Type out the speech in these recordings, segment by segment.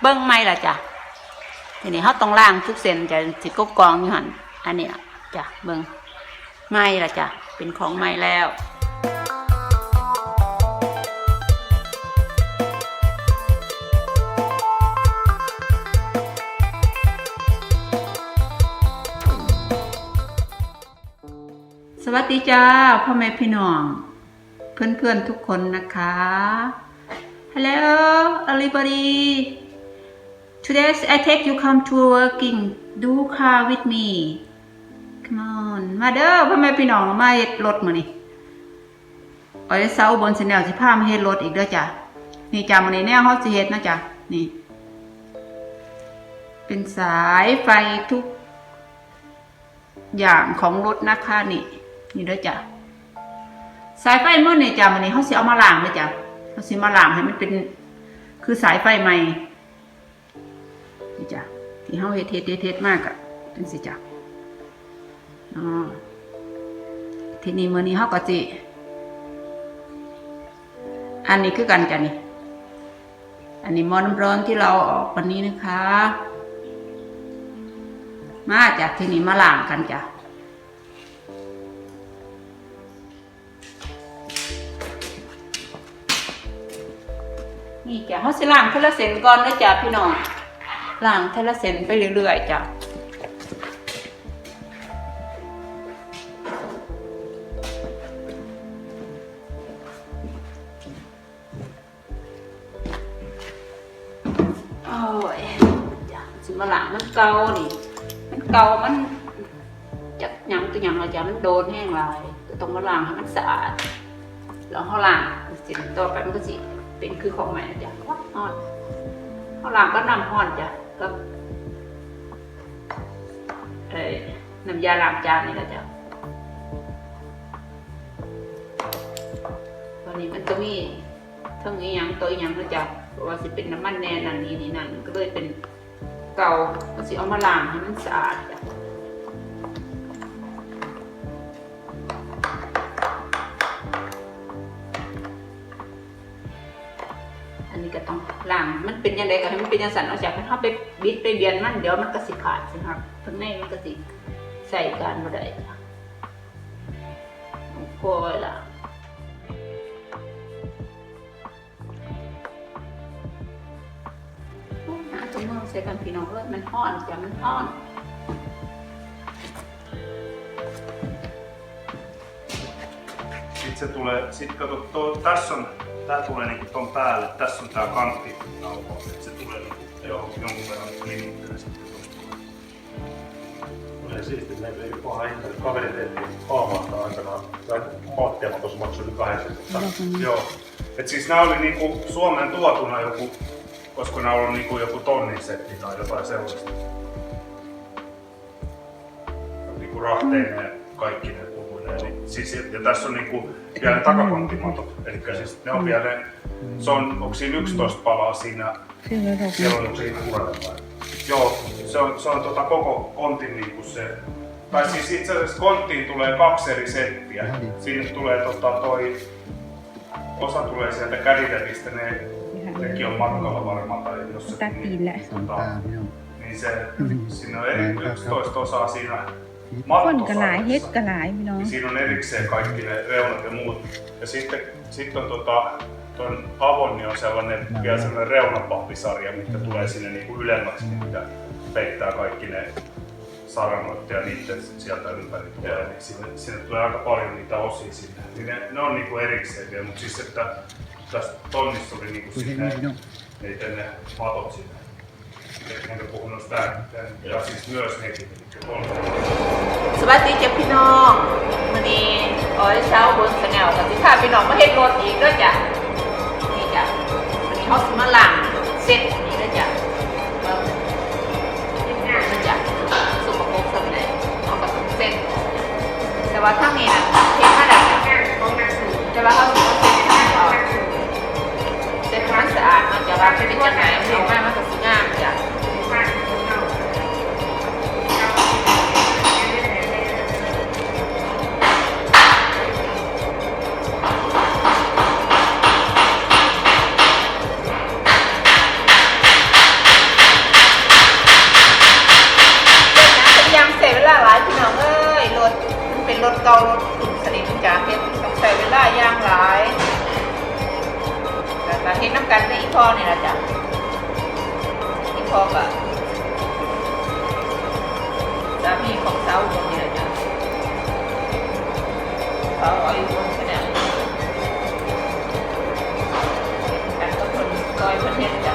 เบิ้งไม่ละจ้ะทีนี้เขาต้องล่างทุกเส้นจะสิกบกองอยู่หันอันเนี้ยจ้ะเบิ้งไม่ละจ้ะเป็นของไม่แล้วสวัสดีจ้าพ่อแม่พี่น้อง เพื่อนๆทุกคนนะคะ Hello everybody Today I take you come to working do car with me Come on มาเด้อพ่อแม่พี่น้องมาเฮ็ดรถมื้อนี้เอาไว้เซาบนชแนลสิพามาเฮ็ดรถอีกเด้อจ้ะนี่จ้ามื้อนี้แนวเฮาสิเฮ็ดนะจ้ะนี่ เป็นสายไฟทุก อย่างของรถนะคะนี่ นี่เด้อจ้ะสายไฟมื่อนี่จ้ะมันนี้เขาสิเอามาล้างเลยจ้ะเขาสิมาล้างให้มันเป็น คือสายไฟใหม่ จ้ะที่เขาเฮ็ดเฮ็ดเฮ็ดเฮ็ดมากอะเป็นสิจ้ะอ๋อทีนี้มื่อนี้เขาก็จิอันนี้คือกันจ้ะนี่ อันนี้หมอน้ำร้อนที่เราออกวันนี้นะคะ มาจากที่นี่มาล้างกันจ้ะนี่จ้ะเขาสิล้างเทละเส้นก่อนนะจ้ะพี่น้อง ล้างเทละเส้นไปเรื่อยๆจ้ะโอ้ยจ้ะสิมาล้างมันเก่านี่มันเก่ามันจากยังตัวยังเราจะมันโดนแห้งลายต้องมาล้างให้มันสะอาดแล้วเขาล้างเสร็จต่อไปมันก็สิเป็นคือของใหม่นะจ๊ะว้าวฮอนเขาล้างก็นำหอนจ้ะ ก็เอ้น้ำยาล้างจานนี่แหละจ้ะตันนี้มันก็มีทั้งอีหยังตัวอีหยังนะจ๊ะเพราะว่าสิเป็นน้ำมันแน่นั่นนี่นี่นั่นก็เลยเป็นเก่าก็สิเอามาล้างให้มันสะอาดจ้ะ ยังไงก็ให้มันเป็นยังสันเอาจากมันเข้าไปบิดไปเบียนมันเดี๋ยวมันก็สิขาดสิครับทั้งในมันก็สิใส่กันมาได้ค่ะโอ้ยล่ะโอ้ยหาตัวเมืองใส่กันพี่น้องเลยมันห้อนจ้ะมันห้อน Sitten se tulee, sit kato, to, tässä on, tää tulee niinku ton päälle, tässä on tää kantti että se tulee niinku johonkin jonkun verran limittää sitten tosta. Oli siisti, meillä ei paha hinta, kun kaveri tehtiin Haamaasta aikanaan, tai Pattiama tuossa maksoi yli 80. Joo. Et siis nää oli niinku Suomeen tuotuna joku, koska nää ollut niinku joku tonnin setti tai jotain sellaista. Niinku rahteineen ja kaikki ne. Eli siis, ja tässä on niinku vielä ne takakonttimatot. Eli siis ne on vielä ne, se on, onko siinä 11 palaa siinä Siellä on siinä puolella. Joo, se on, se on tota koko kontin niinku se... Tai siis itse asiassa konttiin tulee kaksi eri settiä. Siinä tulee tota toi... Osa tulee sieltä käditelistä, ne nekin on matkalla varmaan tai jossakin. Tätille. Tota, niin se, siinä on eri 11 osaa siinä on ka näin, hetkä niin siinä on erikseen kaikki ne reunat ja muut. Ja sitten, sitten on tota, tuon Avonni niin on sellainen, no. vielä sellainen reunapahvisarja, mitkä tulee sinne niinku ylemmäksi, mitä peittää kaikki ne saranoita ja niiden sieltä ympäri tulee. Niin sinne, sinne tulee aika paljon niitä osia sinne. Niin ne, ne on niinku erikseen vielä, mutta siis että tässä tonnissa oli niinku sinne, niiden ne matot sinne Enkä puhu noista äänittäin. Ja siis myös nekin, สวัสดีเจ้ะพี่น้องวันนี้อ้อยเช้าบนสแนลกับที่ข้าพี่น้องมาเห็นรถอีกด้วยจ้ะนี่จ้ะวันนี้เขาสมาล้างเซ็ตนี้ด้วยจ้ะเบิ่งนี่จ้ะสุกโปกสำเร็จเอากับเซ็ตแต่ว่าถ้ามีน่ะเทมาได้จ้ะแต่ว่าเขาสิมาเซ็ตให้เอา ล่าย่างหลายแต่การเห็นน้ำกันในอีพอนี่นะจ๊ะอีพอกับสามีของสาวคนนี้นะจ๊ะสาวอายุคนขนาดกันก็คนซอยคนเห็นจ้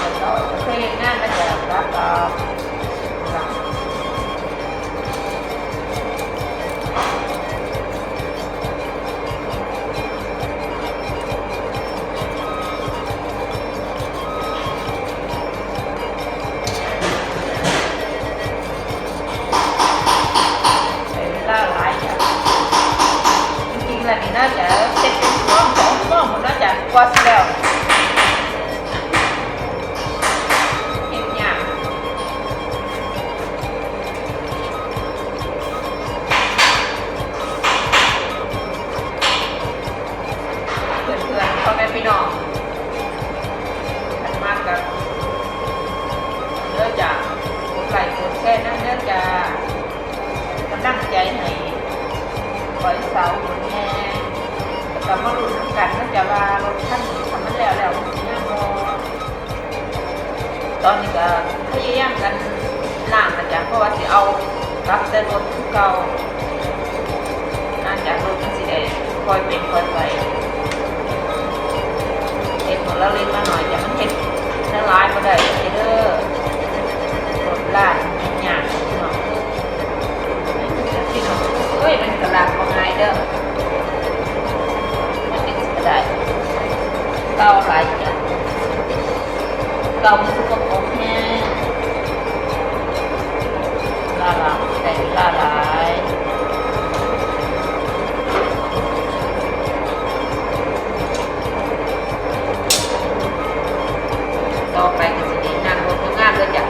จับสาวเคยเห็นหน้านะจ๊ะรักกับ กลับแต่รถคือเก่าน่าจะรถมันสิได้คอยเป็นคอยไปเห็ดหมดแล้วเล็กมาหน่อยจะมันเห็ดละลายมาได้เด้อรถล่างยากๆเนาะพี่น้องเอ้ยมันกระลางของไงเด้อมันเป็นกระไดเกาหลายจ้ะเกามันสุกปรกแห้ง แต่ลาหลายต่อไปก็จะได้งานรถงานเลยจ้ะ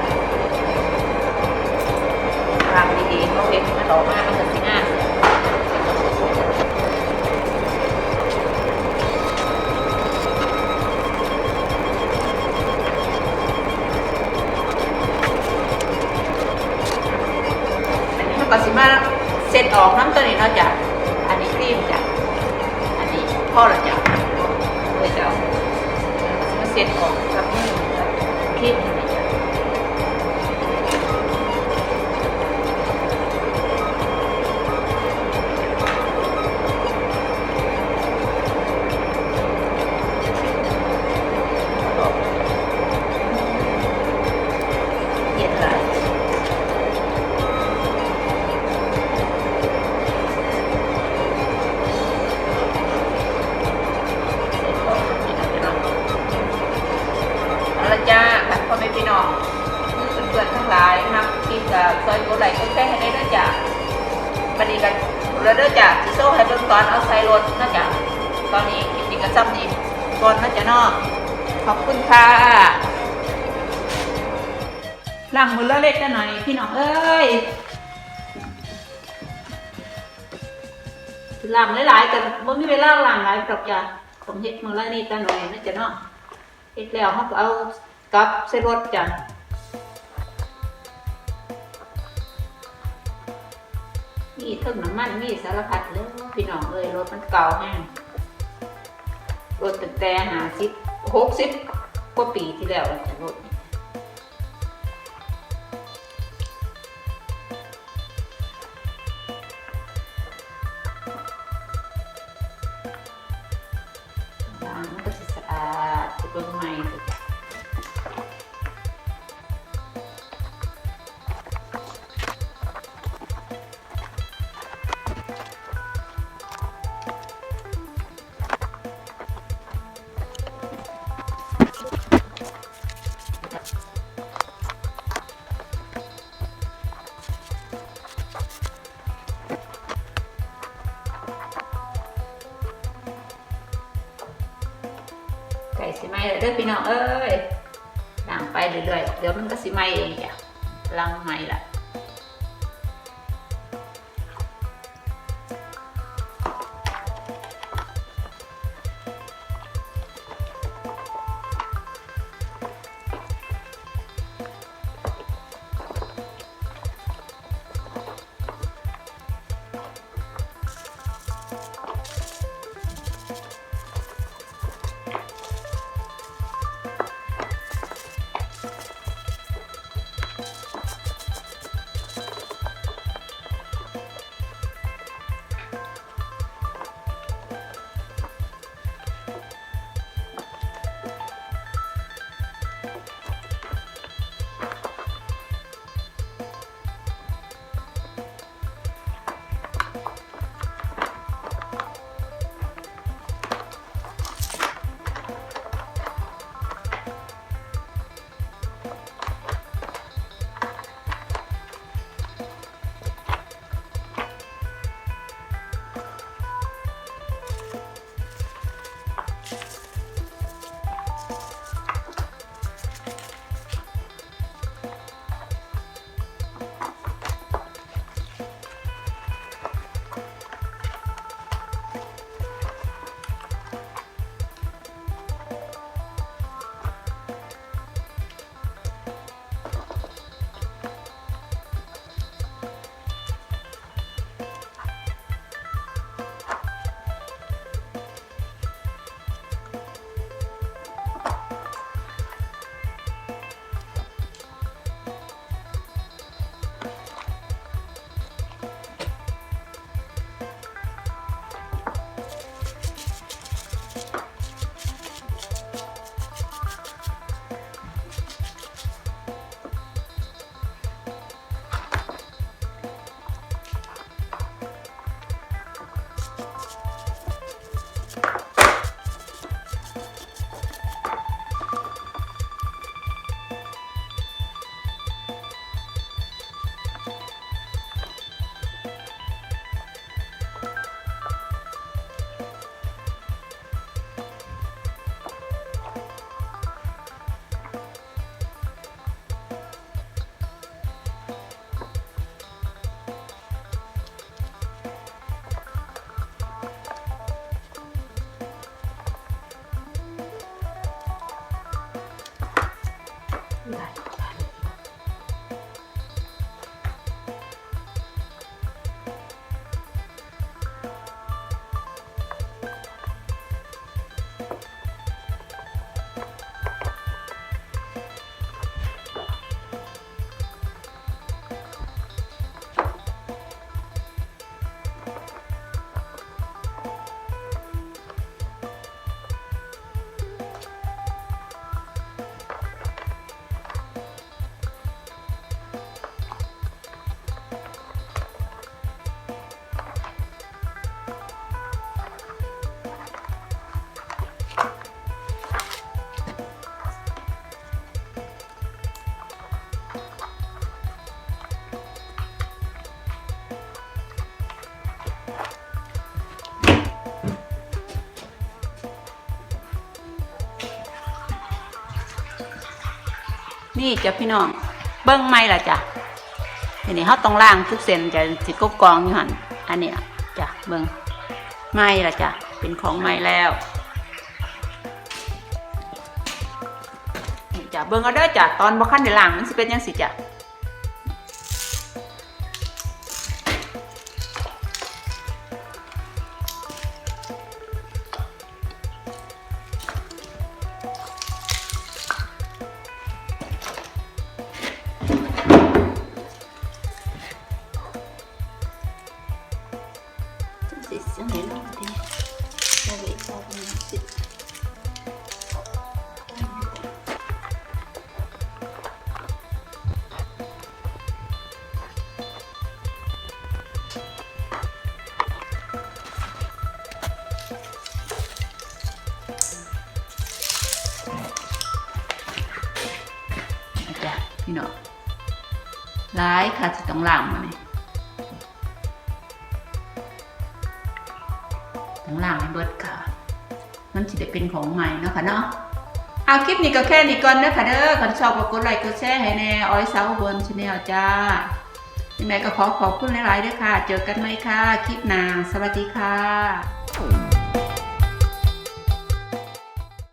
ทำดีๆเขาเห็นมันออกมา ก็สิมาเสร็จออกน้ำตัวนี้เนาะจ้ะอันนี้ครีมจ้ะอันนี้พ่อละจ้ะเลยจ้ะมาเสร็จออกกับนี่กับครีม เอาจะตอนนี้กินดีกับซ้ำนี่ก่อนนะจ๊ะนาะขอบคุณค่ะล้างมือละเล็กละหน่อยพี่น้องเอ้ยล้างหลายๆกันบ่มีเวลาล้างหลายดอกจ้ะผมเฮ็ดมือละนิดละหน่อยนะจ๊ะนาะเฮ็ดแล้วเขาก็เอากลับใส่รถจ้ะ มีเทั้งน้ำมันมีสารพัดเลยพี่น้องเอ้ยรถมันเก่าแห้งรถตั้งแต่หาสิบหกสิบกว่าปีที่แล้วแล้วรถ พี่น้องเอ้ยล้างไปเรื่อยๆเดี๋ยวมันก็สิไหมเองจ้ะล้างไหมละ นี่จ้ะพี่น้อง เบิ้งไม่ละจ้ะทีนี้เขาต้องล่างทุกเส้นจะสิกบกองอยู่หันอันนี้ยจ้ะเบิ้งไม่ละจ้ะเป็นของไม่แล้วจ้ะเบิ้งเอาเด้อจ้ะตอนบ่ขั้นเด้ล่างมันสิเป็นยังสิจ้ะ พี่น้องร้ายค่ะจะต้องล้างมาเนี่ยต้องล้างให้เบิดค่ะมันจะได้เป็นของใหม่เนาะค่ะเนาะเอาคลิปนี้ก็แค่นี้ก่อนเด้อค่ะเด้อคนชอบก็กดไลค์กดแชร์ให้แน่ออยสาวบนชาแนลจ้ายังไงก็ขอขอบคุณหลายๆด้วยค่ะ เจอกันไหมค่ะ คลิปหน้าสวัสดีค่ะ